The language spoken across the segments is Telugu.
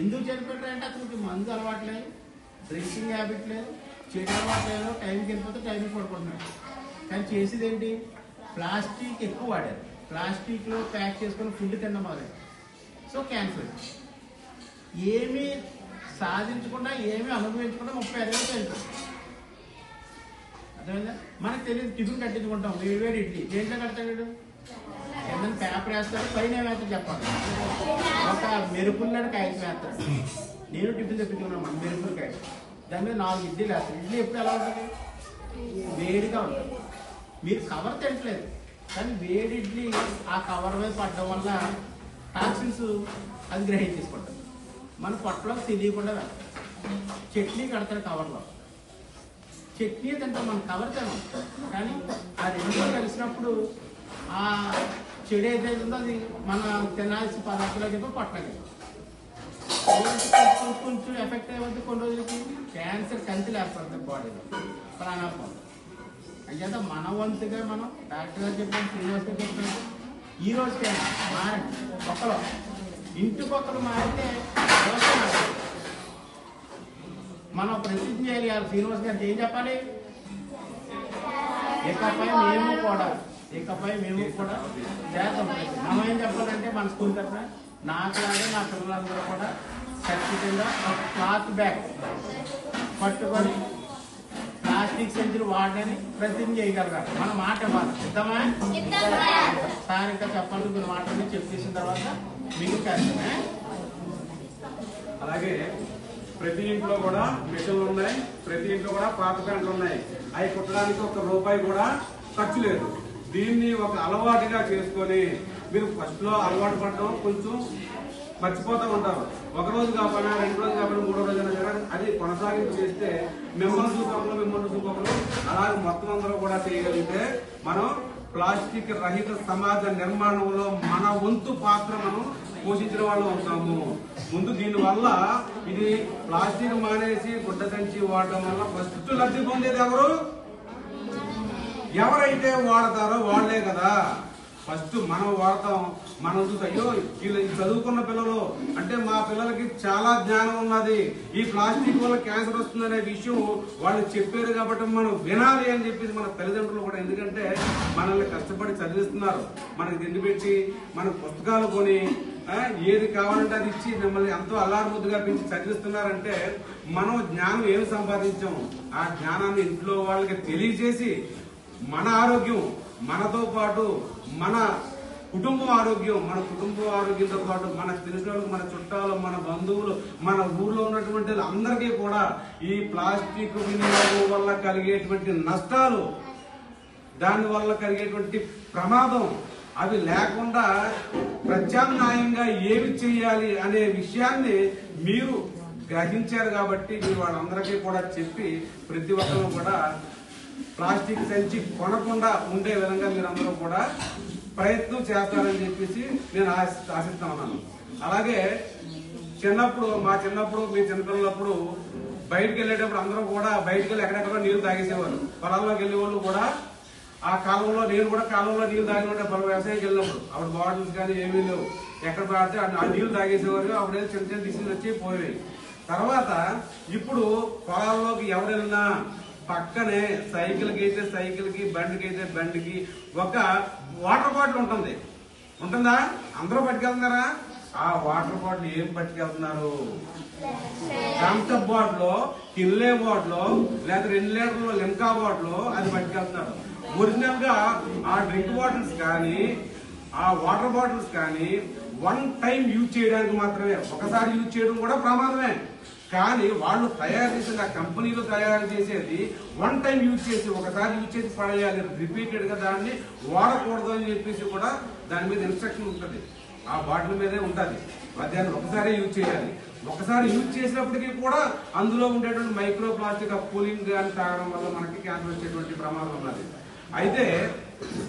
ఎందుకు చనిపోతారంటే అతనికి మందు అలవాట్లేదు డ్రింకింగ్ హ్యాబిట్ లేదు చెడు అలవాటు లేదు టైంకి వెళ్ళిపోతే టైంకి పడుకుంటున్నాడు. కానీ చేసేది ఏంటి? ప్లాస్టిక్ ఎక్కువ వాడారు. ప్లాస్టిక్లో ప్యాక్ చేసుకొని ఫుడ్ తినడం మొదలైంది సో క్యాన్సర్. ఏమీ సాధించకుండా ఏమీ అనుభవించకుండా ముప్పై ఐదు వేలు చనిపోయింది అర్థమైందా? మనకు తెలియదు టిఫిన్ కట్టించుకుంటాం. వేడి వేడి ఇడ్లీ. దేంట్లో కడతాడు ఏదైనా పేపర్ వేస్తాడు పైన ఏమేస్తాడు చెప్పాలి ఒక మెరుపున్నాడు కాయలు వేస్తాడు నేను టిఫిన్ తెప్పించుకున్నాను మన మెరుపులు కాయలు దాని మీద నాలుగు ఇడ్లీలు వేస్తాడు ఇడ్లీ ఎప్పుడు ఎలా ఉంటుంది? వేడిగా ఉంటుంది. మీరు కవర్ తింటలేదు కానీ వేడి ఇడ్లీ ఆ కవర్ మీద పడడం వల్ల టాక్సిన్స్ అది గ్రహించేసుకుంటుంది. మన పొట్టలో తెలియకుండా వెళ్తాం చట్నీ కడతారు కవర్లో. చట్నీ తింటాం మనం కవర్ తినం కానీ ఆ రెండు కలిసినప్పుడు ఆ చెడు ఏదైతే ఉందో అది మన తినాల్సిన పదార్థాలు పట్టలేదు. కొంచెం కొంచెం ఎఫెక్ట్ అయ్యేది కొన్ని రోజులకి క్యాన్సర్ కంచి లేకపోతుంది బాడీలో ప్రాణాపం అంచేత మన వంతుగా మనం డాక్టర్ గారు చెప్పిన శ్రీనివాస్ గారు చెప్పిన ఈ రోజుకే మారండి. ఒక్కరు ఇంటికొకరు మారితే మనం ప్రసిద్ధి చేయాలి. గారు శ్రీనివాస్ గారికి ఏం చెప్పాలి? ఇకపై మేము కూడా ఇకపై మేము కూడా చేద్దాం మనం ఏం చెప్పాలంటే మన స్కూల్ తరఫున నాకులాగే నా పిల్లలందరూ కూడా ఖచ్చితంగా ఒక క్లాత్ బ్యాగ్ పట్టుకొని ప్లాస్టిక్ సంచులు వాడని ప్రతిజ్ఞ చేయగలగాలి మన మాట ఇవ్వాలి సిద్ధమా సార్ ఇంకా చెప్పండి మీరు మాటని చెప్పేసిన తర్వాత మీకు కష్టమే అలాగే ప్రతి ఇంట్లో కూడా మిషన్లు ఉన్నాయి ప్రతి ఇంట్లో కూడా పాత ప్యాంట్లు ఉన్నాయి. అవి కుట్టడానికి ఒక రూపాయి కూడా ఖర్చు లేదు. దీన్ని ఒక అలవాటుగా చేసుకొని మీరు ఫస్ట్లో అలవాటు పడడం కొంచెం మర్చిపోతూ ఉంటారు. ఒక రోజు కాకపోయినా రెండు రోజు కాకపోయినా మూడో రోజు అయినా సరే అది కొనసాగింపు చేస్తే మిమ్మల్ని చూపకులు మిమ్మల్ని చూపకులు అలాగే మొత్తం అందరూ కూడా చేయగలిగితే మనం ప్లాస్టిక్ రహిత సమాజ నిర్మాణంలో మన వంతు పాత్ర మనం పోషించిన వాళ్ళు అవుతాము. ముందు దీనివల్ల ఇది ప్లాస్టిక్ మానేసి గుడ్డ సంచి వాడటం వల్ల ఫస్ట్ లబ్ధి పొందేది ఎవరు? ఎవరైతే వాడతారో వాళ్ళే కదా. ఫస్ట్ మనం వాడతాం. మనం చూసి అయ్యో వీళ్ళు చదువుకున్న పిల్లలు. అంటే మా పిల్లలకి చాలా జ్ఞానం ఉన్నది. ఈ ప్లాస్టిక్ వల్ల క్యాన్సర్ వస్తుందనే విషయం వాళ్ళు చెప్పారు కాబట్టి మనం వినాలి అని చెప్పేసి మన తల్లిదండ్రులు కూడా. ఎందుకంటే మనల్ని కష్టపడి చదివిస్తున్నారు. మనకి తిండి పెట్టి మన పుస్తకాలు కొని ఏది కావాలంటే అది ఇచ్చి మిమ్మల్ని ఎంతో అల్లారుముద్దుగా పెంచి చదివిస్తున్నారంటే మనం జ్ఞానం ఏమి సంపాదించాం? ఆ జ్ఞానాన్ని ఇంట్లో వాళ్ళకి తెలియజేసి మన ఆరోగ్యం మనతో పాటు మన కుటుంబం ఆరోగ్యం మన కుటుంబం ఆరోగ్యంతో పాటు మనకు తెలిసిన మన చుట్టాలు మన బంధువులు మన ఊర్లో ఉన్నటువంటి అందరికీ కూడా ఈ ప్లాస్టిక్ వినియోగం వల్ల కలిగేటువంటి నష్టాలు దానివల్ల కలిగేటువంటి ప్రమాదం అవి లేకుండా ప్రత్యామ్నాయంగా ఏమి చేయాలి అనే విషయాన్ని మీరు గ్రహించారు కాబట్టి మీరు వాళ్ళందరికీ కూడా చెప్పి ప్రతి ఒక్కరూ కూడా ప్లాస్టిక్ సంచి కొనకుండా ఉండే విధంగా మీరందరూ కూడా ప్రయత్నం చేస్తారని చెప్పేసి నేను ఆశిస్తా ఉన్నాను. అలాగే చిన్నప్పుడు మా చిన్నప్పుడు మీ చిన్నపిల్లలప్పుడు బయటికి వెళ్ళేటప్పుడు అందరూ కూడా బయటకు వెళ్ళి ఎక్కడెక్కడో నీళ్ళు తాగేసేవారు పొలాల్లోకి వెళ్ళే వాళ్ళు కూడా ఆ కాలంలో నేను కూడా కాలంలో నీళ్ళు తాగి ఉంటే పొలం వ్యవసాయంకి వెళ్ళినప్పుడు. అప్పుడు బాటిల్స్ కానీ ఏమీ లేవు. ఎక్కడ పడితే ఆ- నీళ్ళు తాగేసేవారు. అప్పుడే చిన్న చిన్న డిసీజ్ వచ్చి పోయేవి తర్వాత ఇప్పుడు పొలాల్లోకి ఎవరెళ్ళినా పక్కనే సైకిల్కి అయితే సైకిల్కి బండికి అయితే బండికి ఒక వాటర్ బాటిల్ ఉంటుంది. ఉంటుందా? అందరూ పట్టుకెళ్తున్నారా? ఆ వాటర్ బాటిల్ ఏం పట్టుకెళ్తున్నారు? థమ్స్అప్ బాటిల్ కిల్లే బాటిల్ లేదా రెండు లీటర్లు లింకా బాటిల్ అది పట్టుకెళ్తున్నారు. ఒరిజినల్గా ఆ డ్రింక్ బాటిల్స్ కానీ ఆ వాటర్ బాటిల్స్ కానీ వన్ టైం యూజ్ చేయడానికి మాత్రమే. ఒకసారి యూజ్ చేయడం కూడా ప్రమాదమే. కానీ వాళ్ళు తయారు చేసిన ఆ కంపెనీలు తయారు చేసేది వన్ టైం యూజ్ చేసి ఒకసారి యూజ్ చేసి పడేయాలి రిపీటెడ్గా దాన్ని వాడకూడదు అని చెప్పేసి కూడా దాని మీద ఇన్స్ట్రక్షన్ ఉంటుంది. ఆ బాటిల్ మీదే ఉంటుంది. మధ్యాహ్నం ఒకసారి యూజ్ చేయాలి. ఒకసారి యూజ్ చేసినప్పటికీ కూడా అందులో ఉండేటువంటి మైక్రో ప్లాస్టిక్ ఆ కూలింగ్ కానీ తాగడం వల్ల మనకి క్యాన్సర్ వచ్చేటువంటి ప్రమాదం ఉన్నది. అయితే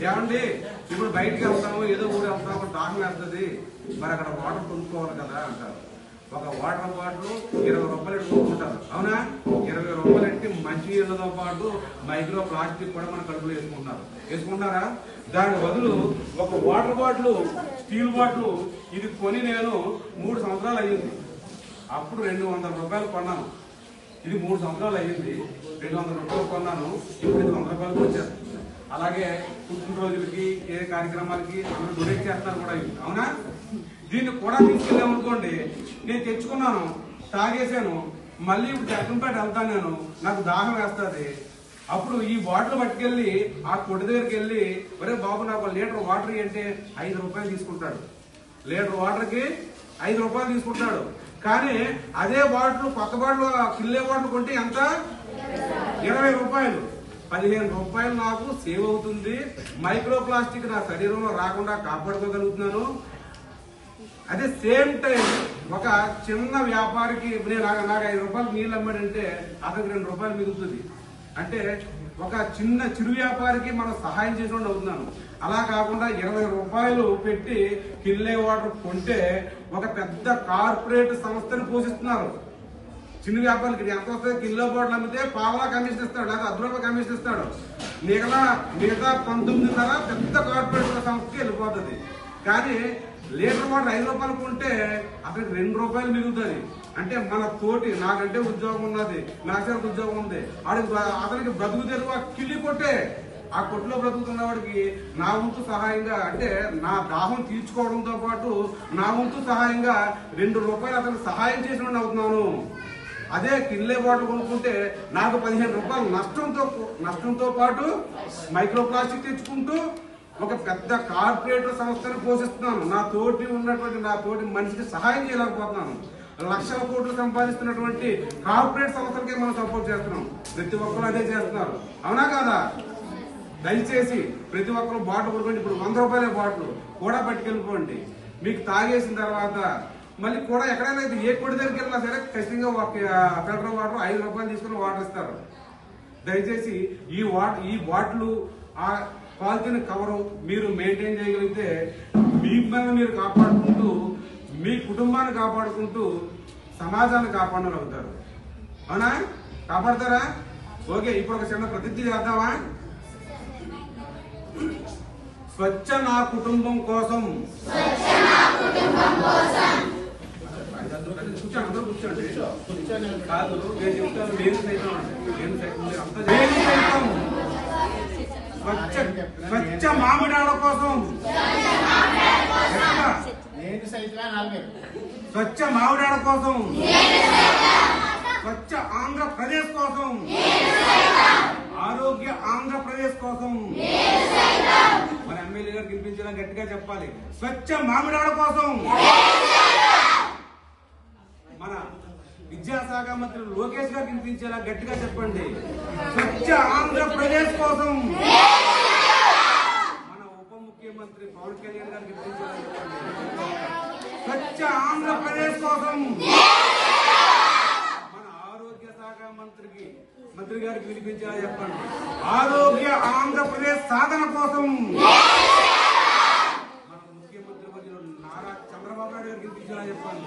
ఏమండి ఇప్పుడు బయటకు వెళ్తాము ఏదో ఊరు వెళ్తాము దాహం వెళ్తుంది మరి అక్కడ వాటర్ కొనుక్కోవాలి కదా అంటారు. ఒక వాటర్ బాటిల్ ఇరవై రూపాయలు ఎట్టు కొనుక్కుంటారు అవునా? ఇరవై రూపాయలు ఎట్టి మంచి నీళ్ళతో పాటు మైక్రో ప్లాస్టిక్ కూడా మన కడుపులో వేసుకుంటున్నారు. వేసుకుంటారా దాని బదులు ఒక వాటర్ బాటిల్ స్టీల్ బాటిల్ ఇది కొని నేను మూడు సంవత్సరాలు అయ్యింది. అప్పుడు రెండు వందల రూపాయలు కొన్నాను. ఇది మూడు సంవత్సరాలు అయ్యింది. రెండు వందల రూపాయలు కొన్నాను. ఇప్పుడు ఇది వంద రూపాయలకు వచ్చారు. అలాగే పుట్టినరోజులకి ఏ కార్యక్రమాలకి అందరూ డొనేట్ చేస్తారు కూడా అవునా? దీన్ని కూడా తీసుకెళ్ళామనుకోండి నేను తెచ్చుకున్నాను తాగేశాను మళ్ళీ ఇప్పుడు జగన్పేట వెళ్తాను నేను నాకు దాహం వేస్తుంది. అప్పుడు ఈ వాటర్ పట్టుకెళ్ళి ఆ కొట్టు దగ్గరికి వెళ్ళి ఒరే బాబు నాకు లీటర్ వాటర్ అంటే ఐదు రూపాయలు తీసుకుంటాడు. లీటర్ వాటర్కి ఐదు రూపాయలు తీసుకుంటాడు. కానీ అదే బాటిల్ కొత్త బాటిల్ కిల్లే బాటిల్ కొంటే ఎంత? ఇరవై రూపాయలు. పదిహేను రూపాయలు నాకు సేవ్ అవుతుంది. మైక్రో ప్లాస్టిక్ నా శరీరంలో రాకుండా కాపాడుకోగలుగుతున్నాను. అదే సేమ్ టైం ఒక చిన్న వ్యాపారికి నేను నాకు ఐదు రూపాయలు నీళ్ళు అమ్మాడంటే అతనికి రెండు రూపాయలు మిగులుతుంది. అంటే ఒక చిన్న చిరు వ్యాపారికి మనం సహాయం చేసినట్టు అవుతున్నాను. అలా కాకుండా ఇరవై రూపాయలు పెట్టి కిల్లే వాటర్ కొంటే ఒక పెద్ద కార్పొరేట్ సంస్థను పోషిస్తున్నారు. చిన్న వ్యాపారికి ఎంత వస్తుంది? కిలో బాటిల్ అమ్మితే పావలా కమిషన్ ఇస్తాడు లేదా అర్ధ రూపాయలు కమిషన్ ఇస్తాడు. మిగతా మిగతా పంతొమ్మిదిన్నర పెద్ద కార్పొరేట్ సంస్థకి వెళ్ళిపోతుంది. కానీ లీటర్ వాటర్ ఐదు రూపాయలు కొంటే అతనికి రెండు రూపాయలు మిగులుతుంది. అంటే మన తోటి నాకంటే ఉద్యోగం ఉన్నది నాగరికి ఉద్యోగం ఉంది. వాడికి అతనికి బ్రతుకు తెరువు ఆ కిల్లి కొట్టే. ఆ కొట్టులో బ్రతుకుతున్న వాడికి నా వంతు సహాయంగా అంటే నా దాహం తీర్చుకోవడంతో పాటు నా వంతు సహాయంగా రెండు రూపాయలు అతనికి సహాయం చేసిన అవుతున్నాను. అదే కిల్లే బాటిల్ కొనుక్కుంటే నాకు పదిహేను రూపాయలు నష్టంతో నష్టంతో పాటు మైక్రో ప్లాస్టిక్ తెచ్చుకుంటూ ఒక పెద్ద కార్పొరేటర్ సంస్థను పోషిస్తున్నాను. నా తోటి ఉన్నటువంటి నా తోటి మనిషికి సహాయం చేయలేకపోతున్నాను. లక్షల కోట్లు సంపాదిస్తున్నటువంటి కార్పొరేట్ సంస్థలకే మనం సపోర్ట్ చేస్తున్నాం. ప్రతి ఒక్కరు అదే చేస్తున్నారు. అవునా కాదా? దయచేసి ప్రతి ఒక్కరు బాటిల్ కొనుక్కోండి. ఇప్పుడు వంద రూపాయల బాటిల్. కూడా పట్టుకెళ్ళిపోండి. మీకు తాగేసిన తర్వాత మళ్ళీ కూడా ఎక్కడైనా అయితే ఏ కొడి దగ్గరికి వెళ్ళినా సరే ఖచ్చితంగా ఒక ఫిల్టర్ వాటర్ ఐదు రూపాయలు తీసుకుని వాటర్ ఇస్తారు. దయచేసి ఈ వాట్ ఈ బాటిల్ ఆ పాలిథిన్ కవరు మీరు మెయింటైన్ చేయగలిగితే మిమ్మల్ని మీరు కాపాడుకుంటూ మీ కుటుంబాన్ని కాపాడుకుంటూ సమాజాన్ని కాపాడగలుగుతారు అవునా? కాపాడతారా? ఓకే ఇప్పుడు ఒక చిన్న ప్రతిజ్ఞ చేద్దామా? స్వచ్ఛ నా కుటుంబం కోసం. కూర్చోండి కూర్చోండి కాదు నేను చెప్తాను నేను సైతం నేను సైతం స్వచ్ఛ స్వచ్ఛ మామిడాల కోసం? నేను స్వచ్ఛ మామిడాల కోసం. స్వచ్ఛ ఆంధ్రప్రదేశ్ కోసం. ఆరోగ్య ఆంధ్రప్రదేశ్ కోసం. మన ఎమ్మెల్యే గారు వినిపించేలా గట్టిగా చెప్పాలి. స్వచ్ఛ మామిడాల కోసం. మన విద్యాశాఖ మంత్రి లోకేష్ గారు వినిపించేలా గట్టిగా చెప్పండి. స్వచ్ఛ ఆంధ్రప్రదేశ్ కోసం. ముఖ్యమంత్రి పవన్ కళ్యాణ్ గారికి స్వచ్ఛ ఆంధ్రప్రదేశ్ కోసం మన ఆరోగ్య శాఖ మంత్రికి మంత్రి గారికి వినిపించాలని చెప్పండి. ఆరోగ్య ఆంధ్రప్రదేశ్ సాధన కోసం మన ముఖ్యమంత్రి మధ్యలో నారా చంద్రబాబు నాయుడు గారికి వినిపించాలని చెప్పండి.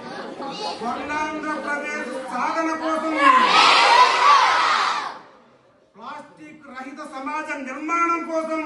స్వర్ణాంధ్రప్రదేశ్ సాధన కోసం ప్లాస్టిక్ రహిత సమాజ నిర్మాణం కోసం